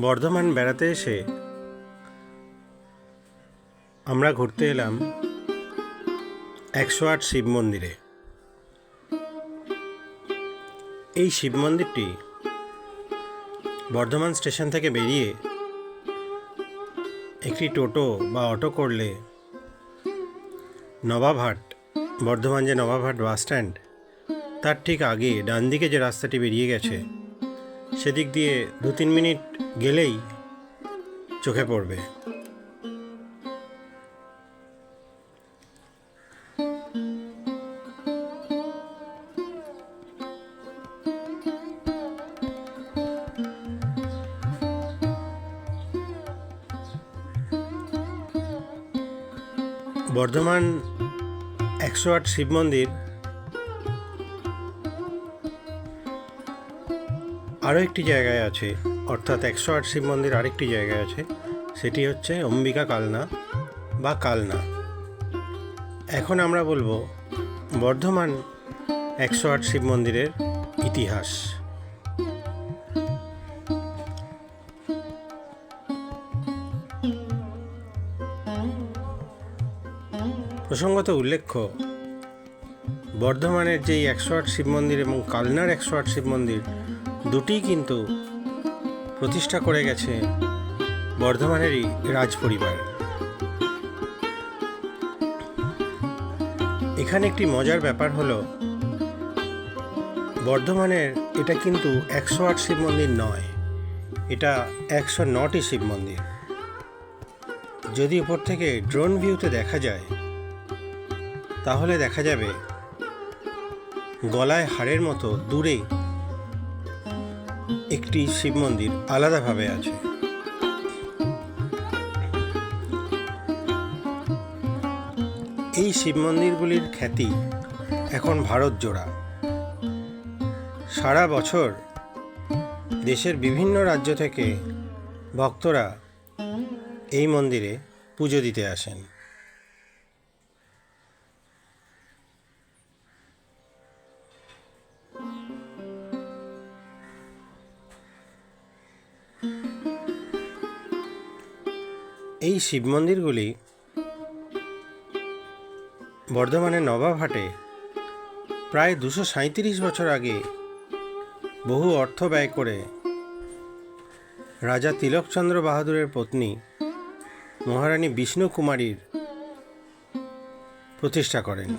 বর্ধমান বেড়াতে এসে আমরা ঘুরতে এলাম একশো আট শিব মন্দিরে। এই শিব মন্দিরটি বর্ধমান স্টেশন থেকে বেরিয়ে একটি টোটো বা অটো করলে নবাবহাট, বর্ধমান যে নবাবহাট বাস স্ট্যান্ড তার ঠিক আগে ডান দিকে যে রাস্তাটি বেরিয়ে গেছে সেদিক দিয়ে দু তিন মিনিট গেলেই চোখে পড়বে। বর্ধমান একশো আট শিব মন্দির আরও একটি জায়গায় আছে, অর্থাৎ একশো আট শিব মন্দির আরেকটি জায়গায় আছে, সেটি হচ্ছে অম্বিকা কালনা বা কালনা। এখন আমরা বলব বর্ধমান একশো আট শিব মন্দিরের ইতিহাস। প্রসঙ্গত উল্লেখ্য, বর্ধমানের যেই একশো আট শিব মন্দির এবং কালনার একশো আট শিব মন্দির দুটিই কিন্তু প্রতিষ্ঠা করে গেছে বর্ধমানেরই রাজ পরিবার এখানে একটি মজার ব্যাপার হলো, বর্ধমানের এটা কিন্তু একশো আট শিব মন্দির নয়, এটা একশো নটি শিব মন্দির। যদি উপর থেকে ড্রোন ভিউতে দেখা যায়, তাহলে দেখা যাবে গলায় হাড়ের মতো দূরে একটি শিব মন্দির আলাদাভাবে আছে। এই শিব মন্দিরগুলির খ্যাতি এখন ভারত জোড়া। সারা বছর দেশের বিভিন্ন রাজ্য থেকে ভক্তরা এই মন্দিরে পুজো দিতে আসেন। এই শিব মন্দিরগুলি বর্ধমানের নবাবহাটে প্রায় দুশো সাঁইত্রিশ বছর আগে বহু অর্থ ব্যয় করে রাজা তিলকচন্দ্র বাহাদুরের পত্নী মহারানী বিষ্ণু কুমারীর প্রতিষ্ঠা করেন।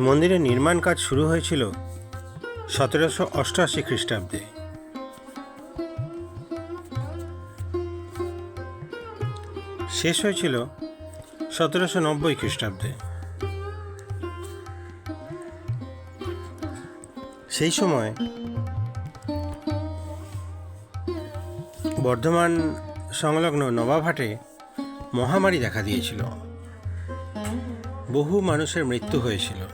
মন্দিরের নির্মাণ কাজ শুরু হয়েছিল সতেরোশো অষ্টআশি খ্রিস্টাব্দে। শেষ হয়েছিল সতেরোশো নব্বই খ্রিস্টাব্দে। সেই সময় বর্ধমান সংলগ্ন নবাবহাটে মহামারী দেখা দিয়েছিল। বহু মানুষের মৃত্যু হয়েছিল।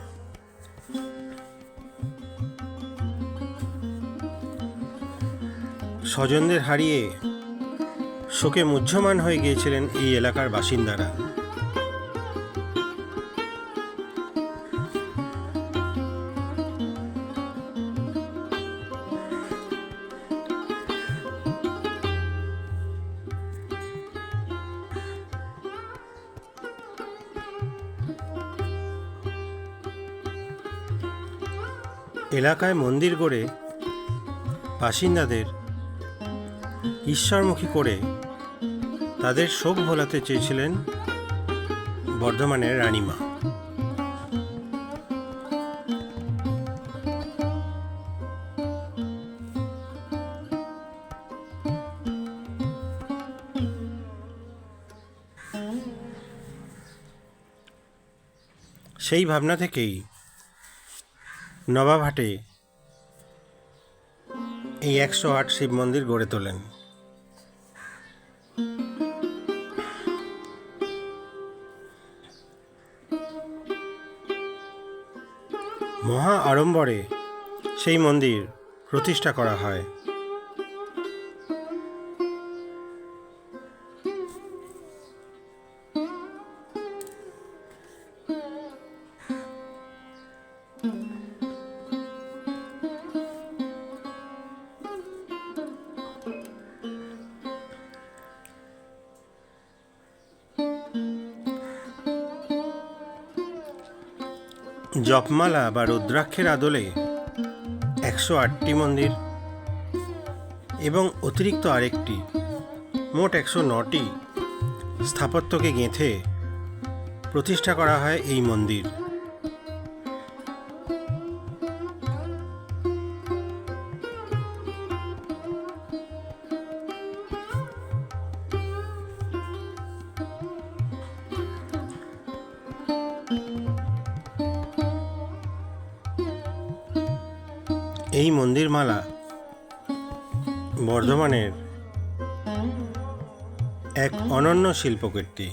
স্বজনদের হারিয়ে শোকে মুহ্যমান হয়ে গিয়েছিলেন এই এলাকার বাসিন্দারা। এলাকায় মন্দির গড়ে বাসিন্দাদের ঈশ্বরমুখী করে তাদের শোক ভোলাতে চেয়েছিলেন বর্ধমানের রানীমা। সেই ভাবনা থেকেই নবাবহাটে এই একশো আট শিব মন্দির গড়ে তোলেন। মহা আড়ম্বরে সেই মন্দির প্রতিষ্ঠা করা হয়। জপমালা বা রুদ্রাক্ষের আদলে একশো আটটি মন্দির এবং অতিরিক্ত আরেকটি, মোট একশো নটি স্থাপত্যকে গেঁথে প্রতিষ্ঠা করা হয় এই মন্দির। শিল্পকীর্তি।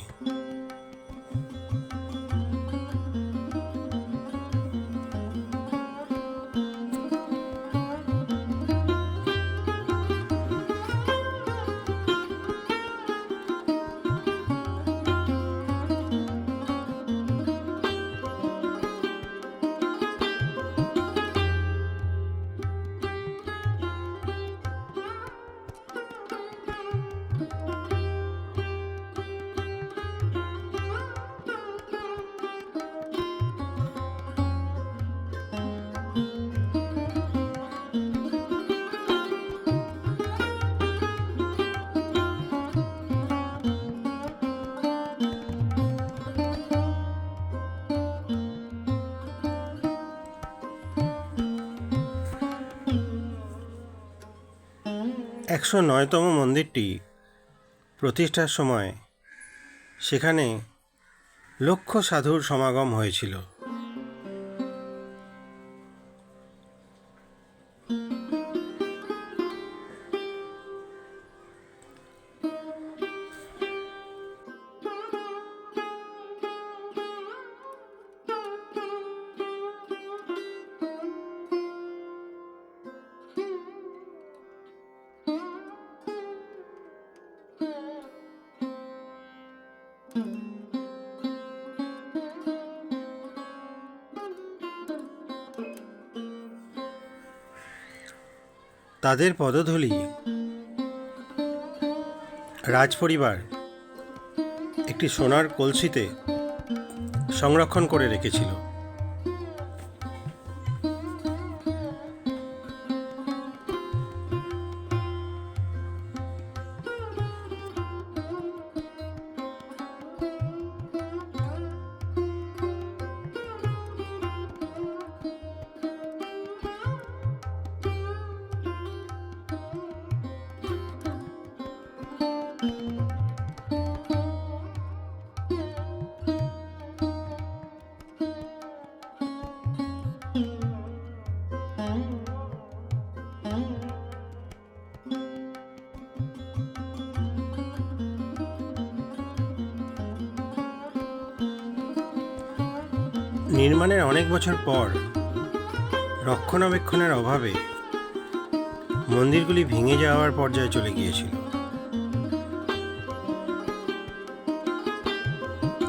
একশো নয়তম মন্দিরটি প্রতিষ্ঠার সময় সেখানে লক্ষ সাধুর সমাগম হয়েছিল। তাদের পদধূলি। রাজপরিবার একটি সোনার কলসিতে সংরক্ষণ করে রেখেছিল। নির্মাণের অনেক বছর পর রক্ষণাবেক্ষণের অভাবে মন্দিরগুলি ভেঙে যাওয়ার পর্যায়ে চলে গিয়েছিল।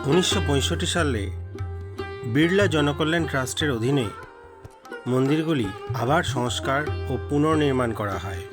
উনিশশো পঁয়ষট্টি সালে বিড়লা জনকল্যাণ ট্রাস্টের অধীনে মন্দিরগুলি আবার সংস্কার ও পুনর্নির্মাণ করা হয়।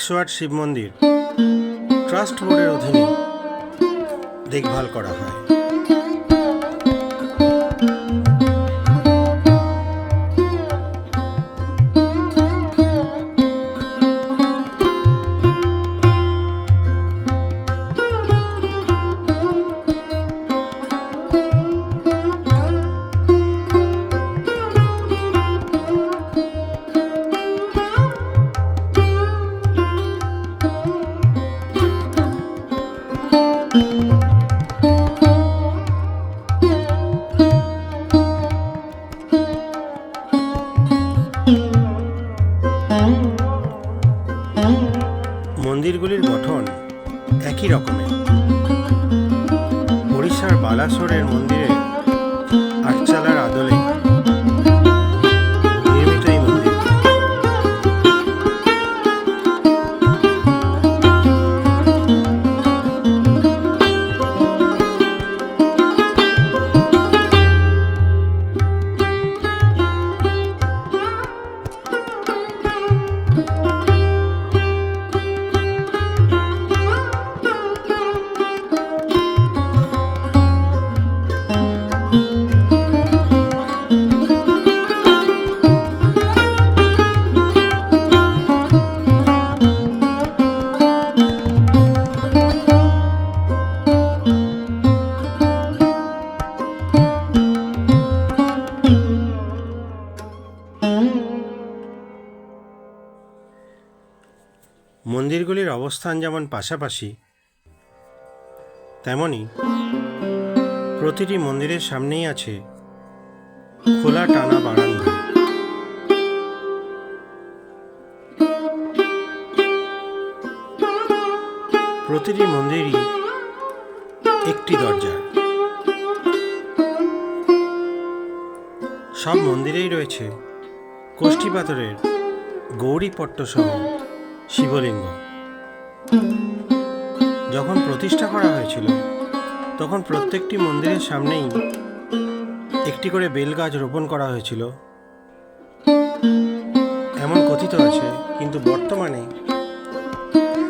একশো আট শিব মন্দির ট্রাস্ট বোর্ডের অধীনে দেখভাল করা হয়। অবস্থান যেমন পাশাপাশি, তেমনি প্রতিটি মন্দিরের সামনেই আছে খোলা টানা বারান্দা। প্রতিটি মন্দিরই একটি দরজা। সব মন্দিরেই রয়েছে কোষ্ঠী পাথরের গৌরীপট্ট সহ শিবলিঙ্গ। যখন প্রতিষ্ঠা করা হয়েছিল, তখন প্রত্যেকটি মন্দিরের সামনেই একটি করে বেল গাছ রোপণ করা হয়েছিল। এমন কথিত আছে, কিন্তু বর্তমানে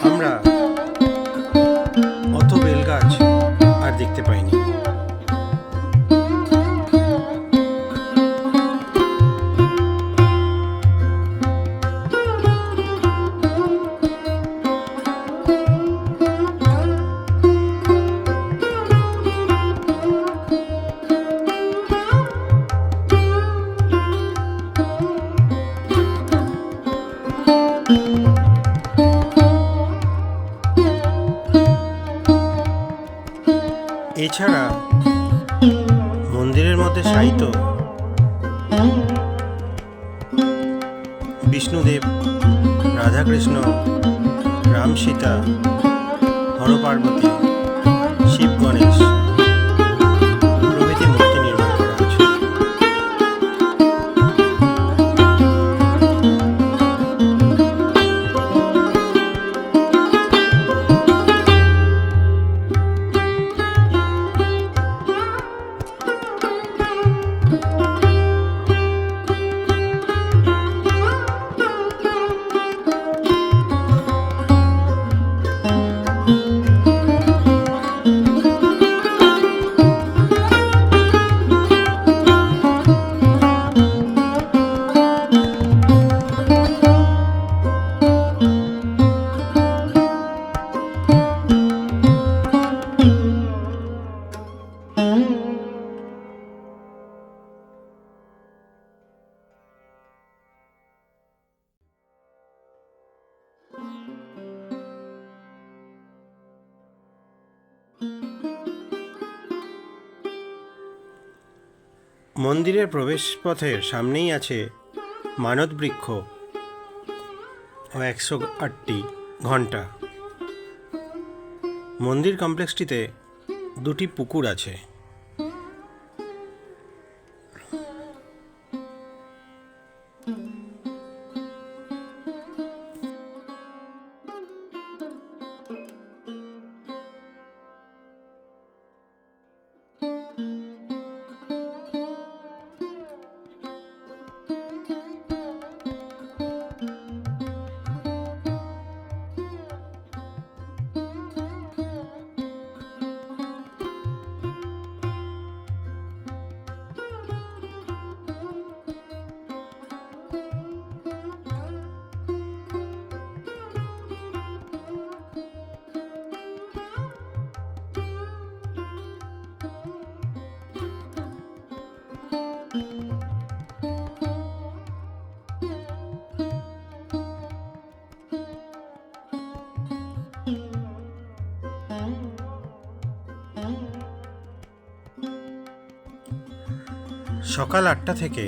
আমরা অত বেল গাছ আর দেখতে পাইনি। এছাড়া মন্দিরের মধ্যে সাহিত্য বিষ্ণুদেব রাধাকৃষ্ণ রাম সীতা হর পার্বতী মন্দিরের প্রবেশপথের সামনেই আছে মানত বৃক্ষ ও একশো আটটি ঘণ্টা মন্দির কমপ্লেক্সটিতে দুটি পুকুর আছে Mm-hmm. সকাল আটটা থেকে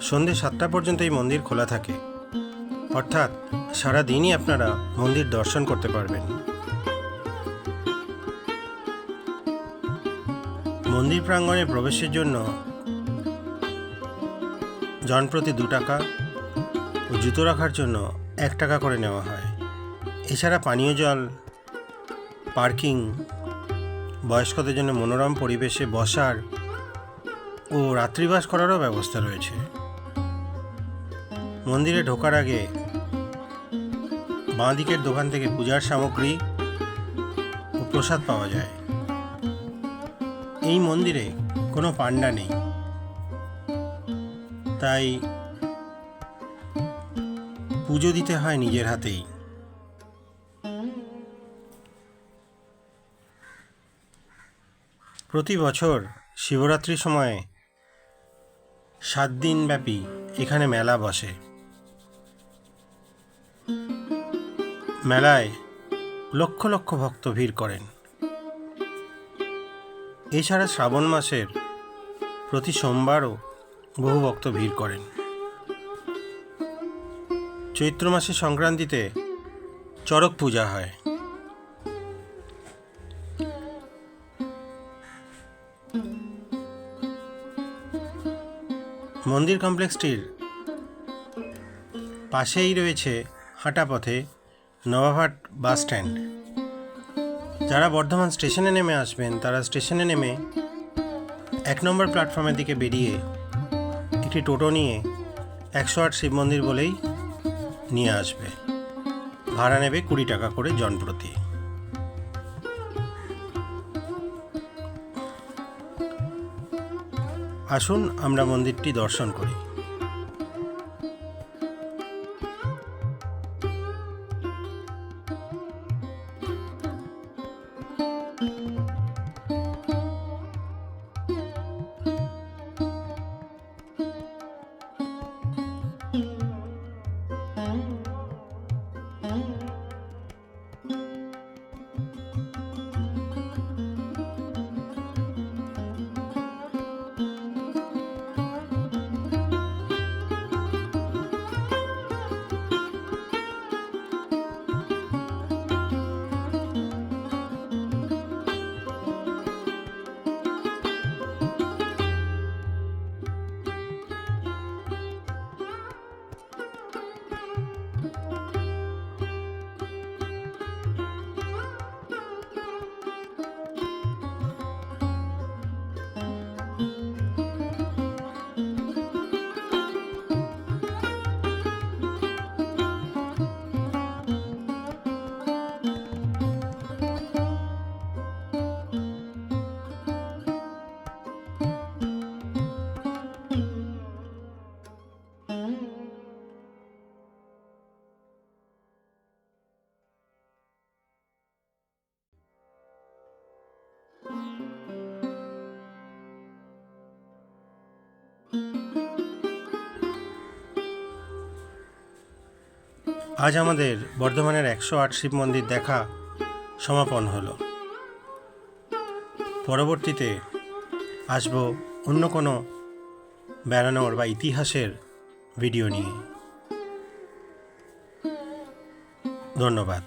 সন্ধে সাতটা পর্যন্ত এই মন্দির খোলা থাকে। অর্থাৎ সারা দিনই আপনারা মন্দির দর্শন করতে পারবেন। মন্দির প্রাঙ্গণে প্রবেশের জন্য জনপ্রতি দু টাকা ও জুতো রাখার জন্য এক টাকা করে নেওয়া হয়। এছাড়া পানীয় জল, পার্কিং, বয়স্কদের জন্য মনোরম পরিবেশে বসার ও রাত্রিবাস করারও ব্যবস্থা রয়েছে। মন্দিরে ঢোকার আগে বাঁ দিকের দোকান থেকে পূজার সামগ্রী ও প্রসাদ পাওয়া যায়। এই মন্দিরে কোনো পান্ডা নেই। তাই পুজো দিতে হয় নিজের হাতেই। প্রতি বছর শিবরাত্রির সময়ে সাত দিন ব্যাপী এখানে মেলা বসে। মেলায় লক্ষ লক্ষ ভক্ত ভিড় করেন। এছাড়া শ্রাবণ মাসের প্রতি সোমবারও বহু ভক্ত ভিড় করেন। চৈত্র মাসের সংক্রান্তিতে চড়ক পূজা হয়। মন্দির কমপ্লেক্সটির পাশেই রয়েছে হাঁটা পথে নবাবহাট বাস স্ট্যান্ড। যারা বর্ধমান স্টেশনে নেমে আসবেন, তারা স্টেশনে নেমে এক নম্বর প্ল্যাটফর্মের দিকে বেরিয়ে একটি টোটো নিয়ে একশো আট শিব মন্দির বলেই নিয়ে আসবে। ভাড়া নেবে কুড়ি টাকা করে জনপ্রতি। আসুন আমরা মন্দিরটি দর্শন করি। আজ আমাদের বর্ধমানের একশো আট শিব মন্দির দেখা সমাপন হলো। পরবর্তীতে আসব অন্য কোনো বেড়ানোর বা ইতিহাসের ভিডিও নিয়ে। ধন্যবাদ।